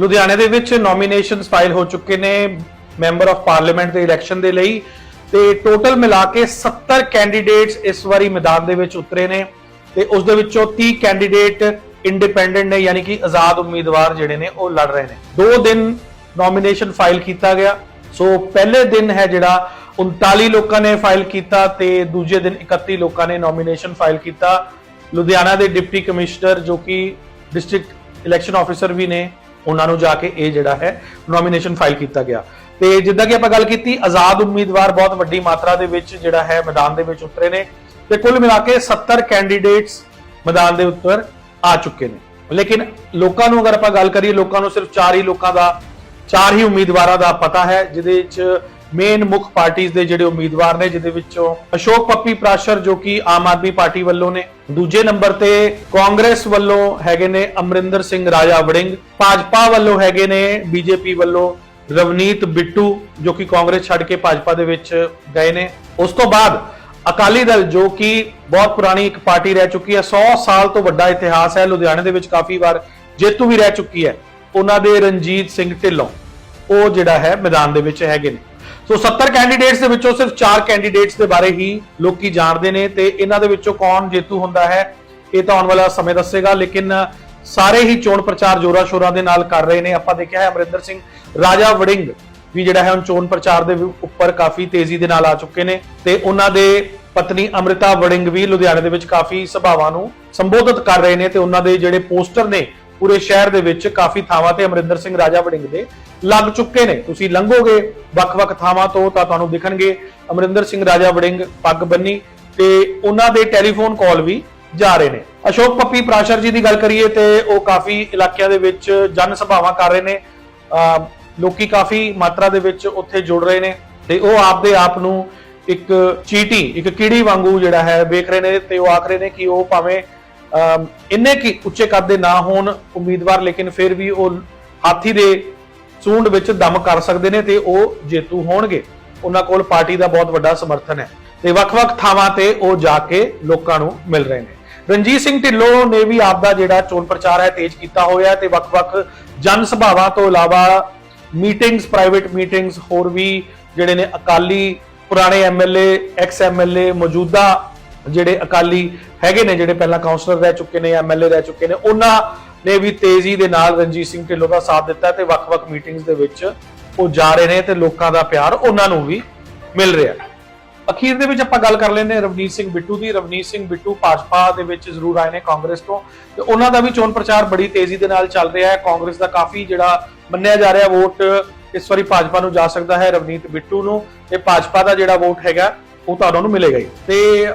ਲੁਧਿਆਣੇ ਦੇ ਵਿੱਚ ਨੋਮੀਨੇਸ਼ਨਸ ਫਾਈਲ ਹੋ ਚੁੱਕੇ ਨੇ ਮੈਂਬਰ ਆਫ ਪਾਰਲੀਮੈਂਟ ਦੇ ਇਲੈਕਸ਼ਨ ਦੇ ਲਈ ਤੇ ਟੋਟਲ ਮਿਲਾ ਕੇ 70 ਕੈਂਡੀਡੇਟਸ ਇਸ ਵਾਰੀ ਮੈਦਾਨ ਦੇ ਵਿੱਚ ਉਤਰੇ ਨੇ ਤੇ ਉਸ ਦੇ ਵਿੱਚੋਂ 30 ਕੈਂਡੀਡੇਟ ਇੰਡੀਪੈਂਡੈਂਟ ਨੇ, ਯਾਨੀ ਕਿ ਆਜ਼ਾਦ ਉਮੀਦਵਾਰ ਜਿਹੜੇ ਨੇ ਉਹ ਲੜ ਰਹੇ ਨੇ। ਦੋ ਦਿਨ ਨੋਮੀਨੇਸ਼ਨ ਫਾਈਲ ਕੀਤਾ ਗਿਆ। ਸੋ ਪਹਿਲੇ ਦਿਨ ਹੈ ਜਿਹੜਾ 39 ਲੋਕਾਂ ਨੇ ਫਾਈਲ ਕੀਤਾ ਤੇ ਦੂਜੇ ਦਿਨ 31 ਲੋਕਾਂ ਨੇ ਨੋਮੀਨੇਸ਼ਨ ਫਾਈਲ ਕੀਤਾ। ਲੁਧਿਆਣਾ ਦੇ ਡਿਪਟੀ ਕਮਿਸ਼ਨਰ ਜੋ ਕਿ ਡਿਸਟ੍ਰਿਕਟ ਇਲੈਕਸ਼ਨ ਆਫੀਸਰ ਵੀ ਨੇ ਉਹਨਾਂ ਨੂੰ ਜਾ ਕੇ ਇਹ ਜਿਹੜਾ ਹੈ ਨੋਮੀਨੇਸ਼ਨ ਫਾਈਲ ਕੀਤਾ ਗਿਆ। ਤੇ ਜਿੱਦਾਂ ਕਿ ਆਪਾਂ ਗੱਲ ਕੀਤੀ, ਆਜ਼ਾਦ ਉਮੀਦਵਾਰ ਬਹੁਤ ਵੱਡੀ ਮਾਤਰਾ ਦੇ ਵਿੱਚ ਜਿਹੜਾ ਹੈ ਮੈਦਾਨ ਦੇ ਵਿੱਚ ਉਤਰੇ ਨੇ ਤੇ ਕੁੱਲ ਮਿਲਾ ਕੇ 70 ਕੈਂਡੀਡੇਟਸ ਮੈਦਾਨ ਦੇ ਉੱਪਰ ਆ ਚੁੱਕੇ ਨੇ। ਲੇਕਿਨ ਲੋਕਾਂ ਨੂੰ ਅਗਰ ਆਪਾਂ ਗੱਲ ਕਰੀਏ, ਲੋਕਾਂ ਨੂੰ ਸਿਰਫ ਚਾਰ ਹੀ ਲੋਕਾਂ ਦਾ, ਚਾਰ ਹੀ ਉਮੀਦਵਾਰਾਂ ਦਾ ਪਤਾ ਹੈ, ਜਿਹਦੇ ਵਿੱਚ ਮੇਨ ਮੁੱਖ ਪਾਰਟੀਆਂ ਦੇ ਜਿਹੜੇ ਉਮੀਦਵਾਰ ਨੇ, ਜਿਹਦੇ ਵਿੱਚੋਂ ਅਸ਼ੋਕ ਪੱਪੀ ਪ੍ਰਾਸ਼ਰ ਜੋ ਕਿ ਆਮ ਆਦਮੀ ਪਾਰਟੀ ਵੱਲੋਂ ਨੇ, ਦੂਜੇ ਨੰਬਰ ਤੇ ਕਾਂਗਰਸ ਵੱਲੋਂ ਹੈਗੇ ਨੇ ਅਮਰਿੰਦਰ ਸਿੰਘ ਰਾਜਾ ਵੜਿੰਗ, ਭਾਜਪਾ ਵੱਲੋਂ ਹੈਗੇ ਨੇ ਬੀਜੇਪੀ ਵੱਲੋਂ ਰਵਨੀਤ ਬਿੱਟੂ ਜੋ ਕਿ ਕਾਂਗਰਸ ਛੱਡ ਕੇ ਭਾਜਪਾ ਦੇ ਵਿੱਚ ਗਏ ਨੇ। ਉਸ ਤੋਂ ਬਾਅਦ ਅਕਾਲੀ ਦਲ ਜੋ ਕਿ ਬਹੁਤ ਪੁਰਾਣੀ ਇੱਕ ਪਾਰਟੀ ਰਹਿ ਚੁੱਕੀ ਹੈ 100 ਸਾਲ ਤੋਂ ਵੱਡਾ ਇਤਿਹਾਸ ਹੈ, ਲੁਧਿਆਣੇ ਦੇ ਵਿੱਚ ਕਾਫੀ ਵਾਰ ਜੇਤੂ ਵੀ ਰਹਿ ਚੁੱਕੀ ਹੈ, ਉਹਨਾਂ ਦੇ ਰਣਜੀਤ ਸਿੰਘ ਢਿੱਲੋਂ, ਉਹ ਜਿਹੜਾ ਹੈ ਮੈਦਾਨ ਦੇ ਵਿੱਚ ਹੈਗੇ ਨੇ। ਸੋ 70 ਕੈਂਡੀਡੇਟਸ ਦੇ ਵਿੱਚੋਂ ਸਿਰਫ 4 ਕੈਂਡੀਡੇਟਸ ਦੇ ਬਾਰੇ ਹੀ ਲੋਕੀ ਜਾਣਦੇ ਨੇ ਤੇ ਇਹਨਾਂ ਦੇ ਵਿੱਚੋਂ ਕੌਣ ਜੇਤੂ ਹੁੰਦਾ ਹੈ, ਇਹ ਤਾਂ ਆਉਣ ਵਾਲਾ ਸਮੇਂ ਦੱਸੇਗਾ, ਲੇਕਿਨ ਸਾਰੇ ਹੀ ਚੋਣ ਪ੍ਰਚਾਰ ਜੋਰਾ ਸ਼ੋਰਾਂ ਦੇ ਨਾਲ ਕਰ ਰਹੇ ਨੇ। ਆਪਾਂ ਦੇਖਿਆ ਹੈ ਅਮਰਿੰਦਰ ਸਿੰਘ, ਰਾਜਾ ਵੜਿੰਗ ਵੀ ਜਿਹੜਾ ਹੈ ਹੁਣ ਚੋਣ ਪ੍ਰਚਾਰ ਦੇ ਉੱਪਰ ਕਾਫੀ ਤੇਜ਼ੀ ਦੇ ਨਾਲ ਆ ਚੁੱਕੇ ਨੇ ਤੇ ਉਹਨਾਂ ਦੇ ਪਤਨੀ ਅਮ੍ਰਿਤਾ ਵੜਿੰਗ ਵੀ ਲੁਧਿਆਣੇ ਦੇ ਵਿੱਚ ਕਾਫੀ ਸਭਾਵਾਂ ਨੂੰ ਸੰਬੋਧਿਤ ਕਰ ਰਹੇ ਨੇ ਤੇ ਉਹਨਾਂ ਦੇ ਜਿਹੜੇ ਪੋਸਟਰ ਨੇ ਪੂਰੇ ਸ਼ਹਿਰ ਦੇ ਵਿੱਚ ਕਾਫੀ ਥਾਵਾਂ ਤੇ ਅਮਰਿੰਦਰ ਸਿੰਘ ਰਾਜਾ ਵੜਿੰਗ ਦੇ ਲੱਗ ਚੁੱਕੇ ਨੇ। ਤੁਸੀਂ ਲੰਘੋਗੇ, ਵੱਖ-ਵੱਖ ਥਾਵਾਂ ਤੋਂ ਤਾਂ ਤੁਹਾਨੂੰ ਦਿਖਣਗੇ ਅਮਰਿੰਦਰ ਸਿੰਘ ਰਾਜਾ ਵੜਿੰਗ, ਪੱਗ ਬੰਨੀ ਤੇ ਉਹਨਾਂ ਦੇ ਟੈਲੀਫੋਨ ਕਾਲ ਵੀ ਜਾ ਰਹੇ ਨੇ। ਅਸ਼ੋਕ ਪੱਪੀ, ਪ੍ਰਾਸ਼ਰ ਜੀ ਦੀ ਗੱਲ ਕਰੀਏ ਤੇ ਉਹ ਕਾਫੀ ਇਲਾਕਿਆਂ ਦੇ ਵਿੱਚ ਜਨ ਸਭਾਵਾਂ ਕਰ ਰਹੇ ਨੇ। ਅਹ ਲੋਕੀ ਕਾਫੀ ਮਾਤਰਾ ਦੇ ਵਿੱਚ ਉੱਥੇ ਜੁੜ ਰਹੇ ਨੇ ਤੇ ਉਹ ਆਪਦੇ ਆਪ ਨੂੰ ਇੱਕ ਚੀਟੀ, ਇੱਕ ਕੀੜੀ ਵਾਂਗੂ ਜਿਹੜਾ ਹੈ ਵੇਖ ਰਹੇ ਨੇ ਤੇ ਉਹ ਆਖ ਰਹੇ ਨੇ ਕਿ ਉਹ ਭਾਵੇਂ ਇੰਨੇ ਕਿ ਉੱਚੇ ਕੱਦ ਦੇ ਨਾ ਹੋਣ ਉਮੀਦਵਾਰ, ਲੇਕਿਨ ਫਿਰ ਵੀ ਉਹ ਹਾਥੀ ਦੇ ਸੂੰਡ ਵਿੱਚ ਦਮ ਕਰ ਸਕਦੇ ਨੇ ਤੇ ਉਹ ਜੇਤੂ ਹੋਣਗੇ। ਉਹਨਾਂ ਕੋਲ ਪਾਰਟੀ ਦਾ ਬਹੁਤ ਵੱਡਾ ਸਮਰਥਨ ਹੈ। ਤੇ ਵੱਖ-ਵੱਖ ਥਾਵਾਂ ਤੇ ਉਹ ਜਾ ਕੇ ਲੋਕਾਂ ਨੂੰ ਮਿਲ ਰਹੇ ਨੇ। ਰਣਜੀਤ ਸਿੰਘ ਢਿੱਲੋਂ ਨੇ ਵੀ ਆਪ ਦਾ ਜਿਹੜਾ ਚੋਣ ਪ੍ਰਚਾਰ ਹੈ, ਤੇਜ਼ ਕੀਤਾ ਹੋਇਆ ਤੇ ਵੱਖ-ਵੱਖ ਜਨ ਸਭਾਵਾਂ ਤੋਂ ਇਲਾਵਾ ਮੀਟਿੰਗਸ, ਪ੍ਰਾਈਵੇਟ ਮੀਟਿੰਗਸ ਹੋਰ ਵੀ ਜਿਹੜੇ ਨੇ ਅਕਾਲੀ ਪੁਰਾਣੇ ਐਮਐਲਏ ਐਕਸ ਐਮਐਲਏ ਮੌਜੂਦਾ ਜਿਹੜੇ ਅਕਾਲੀ ਹੈਗੇ ਨੇ, ਜਿਹੜੇ ਪਹਿਲਾਂ ਕਾਉਂਸਲਰ ਰਹਿ ਚੁੱਕੇ ਨੇ ਐਮਐਲਏ ਰਹਿ ਚੁੱਕੇ ਨੇ, ਉਹਨਾਂ ਨੇ ਵੀ ਤੇਜ਼ੀ ਦੇ ਨਾਲ ਰਣਜੀਤ ਸਿੰਘ ਢਿੱਲੋਂ ਦਾ ਸਾਥ ਦਿੱਤਾ ਤੇ ਵੱਖ-ਵੱਖ ਮੀਟਿੰਗਸ ਦੇ ਵਿੱਚ ਉਹ ਜਾ ਰਹੇ ਨੇ ਤੇ ਲੋਕਾਂ ਦਾ ਪਿਆਰ ਉਹਨਾਂ ਨੂੰ ਵੀ ਮਿਲ ਰਿਹਾ ਹੈ। ਅਖੀਰ ਦੇ ਵਿੱਚ ਆਪਾਂ ਗੱਲ ਕਰ ਲੈਂਦੇ ਹਾਂ ਰਵਨੀਤ ਸਿੰਘ ਬਿੱਟੂ ਦੀ। ਰਵਨੀਤ ਸਿੰਘ ਬਿੱਟੂ ਭਾਜਪਾ ਦੇ ਵਿੱਚ ਜ਼ਰੂਰ ਆਏ ਨੇ ਕਾਂਗਰਸ ਤੋਂ ਤੇ ਉਹਨਾਂ ਦਾ ਵੀ ਚੋਣ ਪ੍ਰਚਾਰ ਬੜੀ ਤੇਜ਼ੀ ਦੇ ਨਾਲ ਚੱਲ ਰਿਹਾ ਹੈ। ਕਾਂਗਰਸ ਦਾ ਕਾਫੀ ਜਿਹੜਾ ਮੰਨਿਆ ਜਾ ਰਿਹਾ ਵੋਟ, ਇਸ ਵਾਰੀ ਭਾਜਪਾ ਨੂੰ ਜਾ ਸਕਦਾ ਹੈ ਰਵਨੀਤ ਬਿੱਟੂ ਨੂੰ ਤੇ ਭਾਜਪਾ ਦਾ ਜਿਹੜਾ ਵੋਟ ਹੈਗਾ ਉਹ ਤੁਹਾਨੂੰ ਉਹਨਾਂ ਮਿਲੇਗਾ ਹੀ। ਤੇ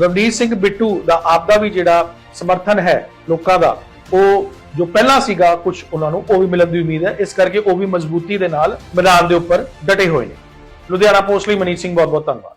ਰਵਨੀਤ ਸਿੰਘ ਬਿੱਟੂ ਦਾ ਆਪ ਦਾ ਵੀ ਜਿਹੜਾ ਸਮਰਥਨ ਹੈ ਲੋਕਾਂ ਦਾ, ਉਹ ਜੋ ਪਹਿਲਾਂ ਸੀਗਾ ਕੁਝ ਉਹਨਾਂ ਨੂੰ, ਉਹ ਵੀ ਮਿਲਣ ਦੀ ਉਮੀਦ ਹੈ। ਇਸ ਕਰਕੇ ਉਹ ਵੀ ਮਜ਼ਬੂਤੀ ਦੇ ਨਾਲ ਮੈਦਾਨ ਦੇ ਉੱਪਰ ਡਟੇ ਹੋਏ ਨੇ। ਲੁਧਿਆਣਾ ਪੋਸਟ ਲਈ ਮਨੀਤ ਸਿੰਘ ਬਹੁਤ ਬਹੁਤ ਧੰਨਵਾਦ।